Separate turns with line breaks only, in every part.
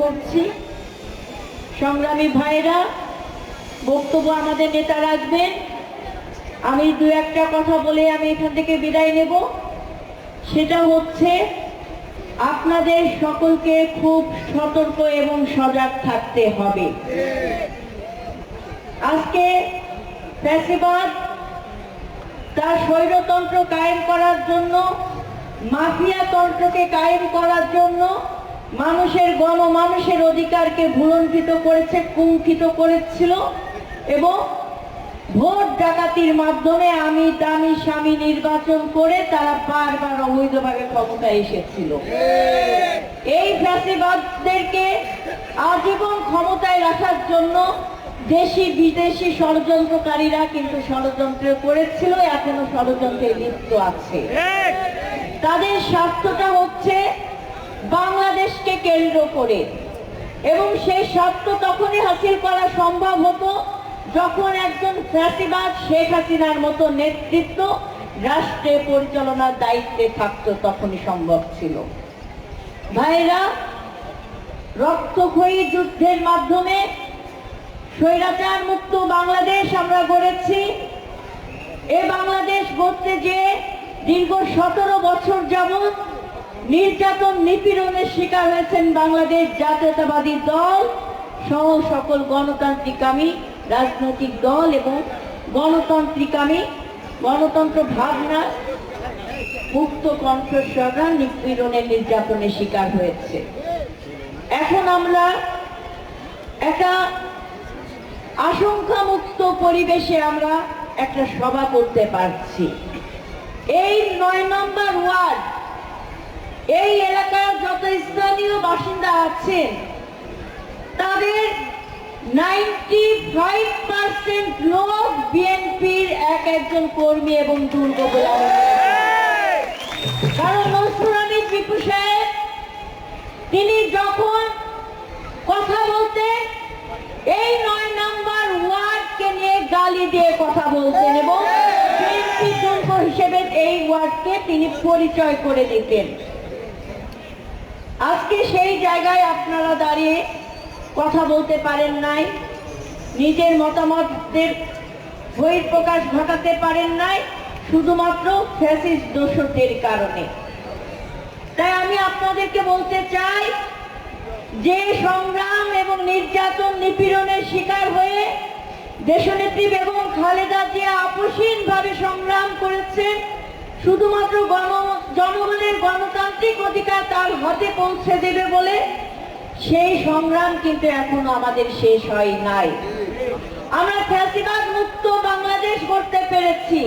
করছি। সংগ্রামী ভাইরা, বক্তব্য আমাদের নেতা রাখবেন। আমি দু একটা কথা বলে আমি এখান থেকে বিদায় নেব। সেটা হচ্ছে, আপনাদের সকলকে খুব সতর্ক এবং সজাগ থাকতে হবে। আজকে ফ্যাসিবাদ, তার স্বৈরতন্ত্র কায়েম করার জন্য মাফিয়া তন্ত্রকে কায়েম করার জন্য মানুষের গণ মানুষের অধিকারকে ভুলণ্ঠিত করেছে, কুণ্ঠিত করেছিল এবং ভোট ডাকাতির মাধ্যমে আমি দামি স্বামী নির্বাচন করে তারা বারবার অবৈধভাবে ক্ষমতায় এসেছিল। এই ফ্যাসিবাদদেরকে আজীবন ক্ষমতায় রাখার জন্য দেশি বিদেশি ষড়যন্ত্রকারীরা কিন্তু ষড়যন্ত্র করেছিল, এখনও ষড়যন্ত্রে লিপ্ত আছে। তাদের স্বার্থটা হচ্ছে বাংলাদেশকে কেন্দ্র করে। এবং সেই স্বার্থ তখনই হাসিল করা সম্ভব হতো যখন একজন ফ্যাসিবাদ শেখ হাসিনার মতো নেতৃত্ব রাষ্ট্রে পরিচালনার দায়িত্বে থাকত তখনই সম্ভব ছিল। ভাইরা, রক্তক্ষয়ী যুদ্ধের মাধ্যমে স্বৈরাচার মুক্ত বাংলাদেশ আমরা গড়েছি। এ বাংলাদেশ গড়তে যে দীর্ঘ সতেরো বছর যাবৎ নির্যাতন নিপীড়নের শিকার হয়েছেন বাংলাদেশ জাতীয়তাবাদী দল সহ সকল গণতান্ত্রিকামী রাজনৈতিক দল এবং গণতান্ত্রিকামী গণতন্ত্র ভাবনা মুক্ত কণ্ঠস্বররা নিপীড়নের নির্যাতনের শিকার হয়েছে। এখন আমরা একটা আশঙ্কা মুক্ত পরিবেশে আমরা একটা সভা করতে পারছি। এই নয় নম্বর ওয়ার্ড, এই এলাকার যত স্থানীয় বাসিন্দা আছেন, তাদের নাইনটি ফাইভ পার্সেন্ট লোক বিএনপির এক একজন কর্মী এবং দুর্গ। কারণ আমিন বিপু সাহেব, তিনি যখন কথা বলতেন, এই নয় নাম্বার ওয়ার্ডকে নিয়ে গালি দিয়ে কথা বলতেন এবং ওয়ার্ডকে তিনি পরিচয় করে দিতেন। আজকে সেই জায়গায় আপনারা দাঁড়িয়ে কথা বলতে পারেন নাই, নিজের মতামতের বহিঃপ্রকাশ ঘটাতে পারেন নাই, শুধুমাত্র ফ্যাসিস্ট দোষদের কারণে। তাই আমি আপনাদেরকে বলতে চাই, যে সংগ্রাম এবং নির্যাতন নিপীড়নের শিকার হয়ে দেশনেত্রী বেগম খালেদা জিয়া আপসীন ভাবে সংগ্রাম করেছেন শুধুমাত্র গণ, জনগণের গণতান্ত্রিক অধিকার তার হাতে পৌঁছে দেবে বলে সেই সংগ্রাম কিন্তু এখনও আমাদের শেষ হয় নাই। আমরা ফ্যাসিবাদ মুক্ত বাংলাদেশ করতে পেরেছি,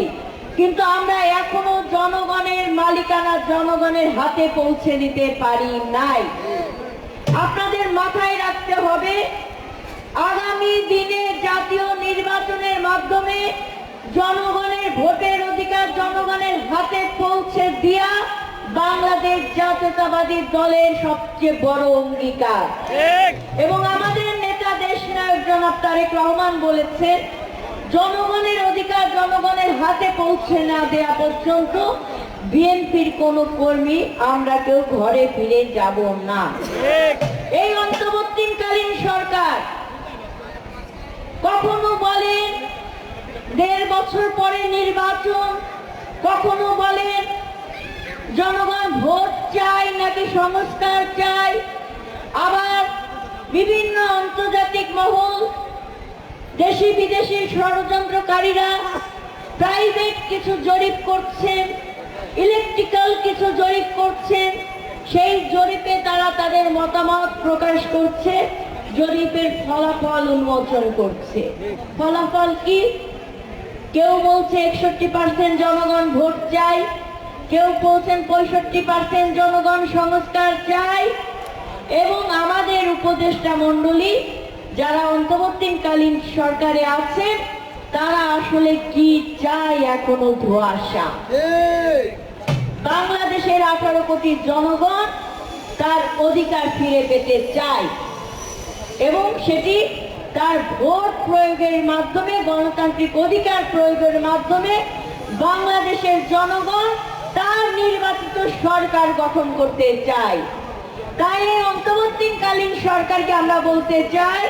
কিন্তু আমরা এখনও জনগণের মালিকানা জনগণের হাতে পৌঁছে দিতে পারি নাই। আপনাদের মাথায় রাখতে হবে, আগামী দিনে জাতীয় নির্বাচনের মাধ্যমে জনগণের ভোটের অধিকার জনগণের হাতে পৌঁছে দিয়া বাংলাদেশ জাতীয়তাবাদী দলের সবচেয়ে বড় অঙ্গীকার। এবং আমাদের নেতা দেশ নায়ক জনাব তারেক রহমান বলেছেন জনগণের অধিকার জনগণের হাতে পৌঁছে না দেয়া পর্যন্ত বিএনপির কোন কর্মী আমরা কেউ ঘরে ফিরে যাব না। এই অন্তর্বর্তীকালীন সরকার কখনো বছর পরে নির্বাচন, কখনো বলেন জনগণ ভোট চাই নাকি সংস্কার চাই আবার বিভিন্ন আন্তর্জাতিক মহল, দেশি বিদেশি ষড়যন্ত্রকারীরা প্রাইভেট কিছু জরিপ করছেন ইলেকট্রিক্যাল কিছু জরিপ করছেন, সেই জরিপে তারা তাদের মতামত প্রকাশ করছে, জরিপের ফলাফল উন্মোচন করছে। ফলাফল কি? কেউ বলছে একষট্টি পার্সেন্ট জনগণ ভোট চাই কেউ বলছেন পঁয়ষট্টি পার্সেন্ট জনগণ সংস্কার চাই। এবং আমাদের উপদেষ্টা মণ্ডলী যারা অন্তর্বর্তীকালীন সরকারে আছেন তারা আসলে কি চায় এখনও ধোয়াশা? বাংলাদেশের আঠারো কোটি জনগণ তার অধিকার ফিরে পেতে চায়। এবং সেটি তার ভোট প্রয়োগের মাধ্যমে, গণতান্ত্রিক অধিকার প্রয়োগের মাধ্যমে বাংলাদেশের জনগণ তার নির্বাচিত সরকার গঠন করতে চাই তাই এই অন্তর্বর্তীকালীন সরকারকে আমরা বলতে চাই,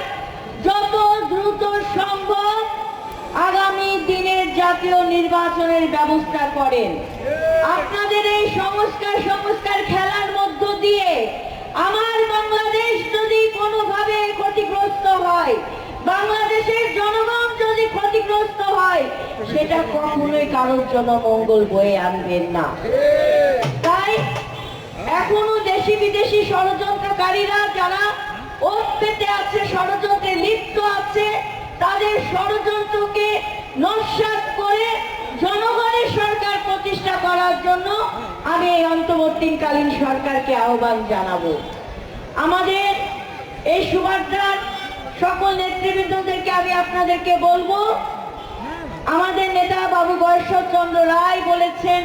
যত দ্রুত সম্ভব আগামী দিনের জাতীয় নির্বাচনের ব্যবস্থা করেন। আপনাদের এই সংস্কার সংস্কার খেলার মধ্য দিয়ে আমার বাংলাদেশ যদি কোনোভাবে ক্ষতিগ্রস্ত হয়, বাংলাদেশের জনগণ যদি ক্ষতিগ্রস্ত হয়, সেটা কখনোই কারোর জন্য মঙ্গল বয়ে আনবেন না। তাই এখনও দেশি বিদেশি ষড়যন্ত্রকারীরা যারা ওত পেতে আছে, ষড়যন্ত্রে লিপ্ত আছে, তাদের ষড়যন্ত্রকে নস্বাত করে জনগণের করার জন্য আমি এই অন্তর্বর্তীকালীন সরকারকে আহ্বান জানাব। আমাদের এই সুভদ্রার সকল নেতৃবৃন্দদেরকে আমি আপনাদেরকে বলব, আমাদের নেতা বাবু চন্দ্র রায় বলেছেন,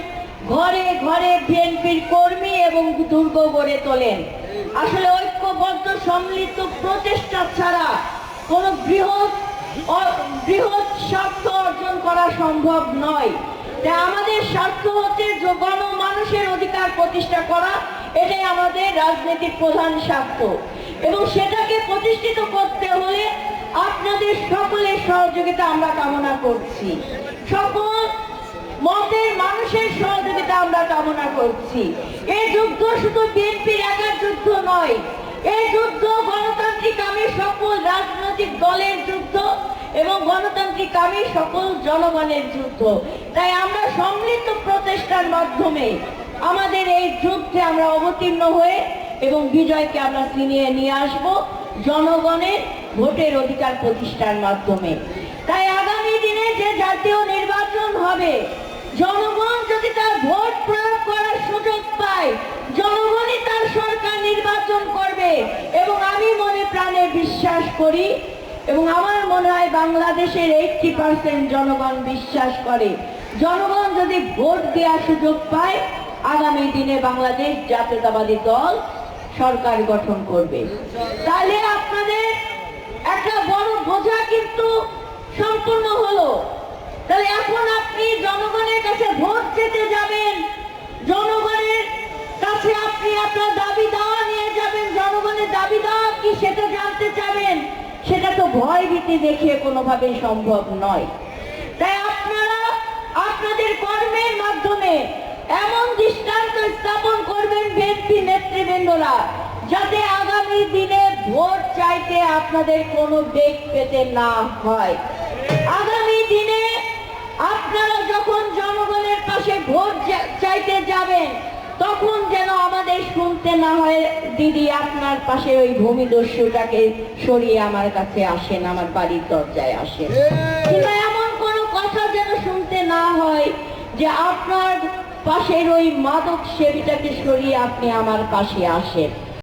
ঘরে ঘরে বিএনপির কর্মী এবং দুর্গ গড়ে তোলেন। আসলে ঐক্যবদ্ধ সম্মিলিত প্রচেষ্টা ছাড়া কোন বৃহৎ বৃহৎ স্বার্থ অর্জন করা সম্ভব নয়। তাই আমাদের স্বার্থ হচ্ছে যে গণমানুষের অধিকার প্রতিষ্ঠা করা, এটাই আমাদের রাজনীতির প্রধান স্বার্থ। এবং সেটাকে প্রতিষ্ঠিত করতে হলে আপনাদের সকলের সহযোগিতা আমরা কামনা করছি। সকল মতের মানুষের সহযোগিতা আমরা কামনা করছি। এই যুদ্ধ শুধু বিএনপির একার যুদ্ধ নয় এই যুদ্ধ গণতান্ত্রিক আমি সকল রাজনৈতিক দলের যুদ্ধ এবং গণতান্ত্রিক আমি সকল জনগণের যুদ্ধ। তাই আমরা সম্মিলিত প্রচেষ্টার মাধ্যমে আমাদের এই যুদ্ধে আমরা অবতীর্ণ হয়ে এবং বিজয়কে আমরা ছিনিয়ে নিয়ে আসব জনগণের ভোটের অধিকার প্রতিষ্ঠার মাধ্যমে। তাই আগামী দিনে যে জাতীয় নির্বাচন হবে, জনগণ যদি তার ভোট প্রয়োগ করার সুযোগ করি এবং আমার মনে হয় বাংলাদেশের এইটটি পার্সেন্ট জনগণ বিশ্বাস করে। জনগণ যদি ভোট দেওয়ার সুযোগ পায়, আগামী দিনে বাংলাদেশ জাতীয়তাবাদী দল সরকার গঠন করবে। তাহলে আপনাদের একটা বড় বোঝা কিন্তু সম্পূর্ণ হলো। তাহলে এখন আপনি জনগণের কাছে ভোট যেতে যাবেন, জনগণের কাছে আপনি আপনার দাবি দাওয়া নিয়ে যাবেন, জনগণের দাবি দাওয়া কি সেটা জানতে চাবেন? সেটা তো ভয় ভীতি দেখিয়ে কোনোভাবেই সম্ভব নয়। তাই আপনারা আপনাদের কর্মের মাধ্যমে এমন দৃষ্টান্ত স্থাপন করবেন বিএনপি নেতৃবৃন্দরা, যাতে আগামী দিনে ভোট চাইতে আপনাদের কোনো বেগ পেতে না হয়। আগামী দিনে আপনারা যখন জনগণের পাশে ভোট চাইতে যাবেন তখন যেন আমাদের শুনতে না হয় দিদি আপনার পাশে ওই ভূমি দস্যুটাকে সরিয়ে আমার কাছে আসেন আমার বাড়ির দরজায় আসেন। কিংবা এমন কোনো কথা যেন শুনতে না হয় যে আপনার পাশের ওই মাদক সেবিটাকে সরিয়ে আপনি আমার পাশে আসেন।